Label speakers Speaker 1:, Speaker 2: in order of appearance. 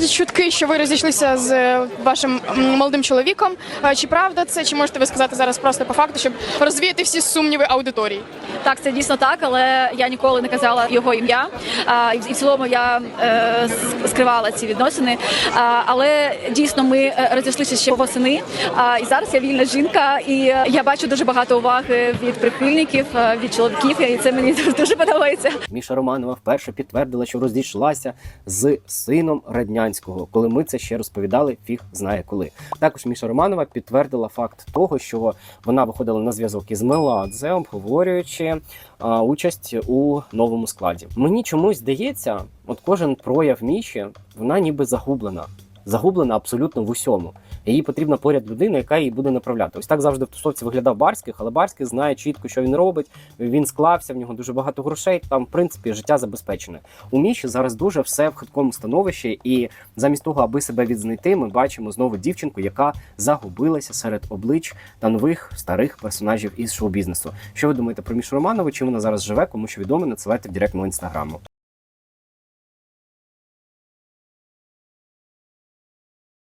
Speaker 1: ходять чутки, що ви розійшлися з е, вашим молодим чоловіком. Чи правда це? Чи можете ви сказати зараз просто по факту, щоб розвіяти всі сумніви аудиторії?
Speaker 2: Так, це дійсно так, але я ніколи не казала його ім'я. І в- цілому я е, скривала ці відносини. Але дійсно ми е, розійшлися ще восени. І зараз я вільна жінка, і я бачу дуже багато уваги від прихильників, від чоловіків, і це мені дуже подобається.
Speaker 3: Міша Романова вперше підтвердила, що розійшлася з сином Раднянського, коли ми це ще розповідали, фіг знає коли. Також Міша Романова підтвердила факт того, що вона виходила на зв'язок із Меладзе, обговорюючи а, участь у новому складі. Мені чомусь здається, от кожен прояв Міші, вона ніби загублена. Загублена абсолютно в усьому. Їй потрібна поряд людина, яка її буде направляти. Ось так завжди в тусовці виглядав Барських, але Барський знає чітко, що він робить. Він склався, в нього дуже багато грошей. Там, в принципі, життя забезпечене. У Міші зараз дуже все в хиткому становищі, і замість того, аби себе відзнайти, ми бачимо знову дівчинку, яка загубилася серед облич та нових старих персонажів із шоу-бізнесу. Що ви думаєте про Мішу Романову? Чим вона зараз живе? Кому що відомо, надсилайте в директ мого інстаграму.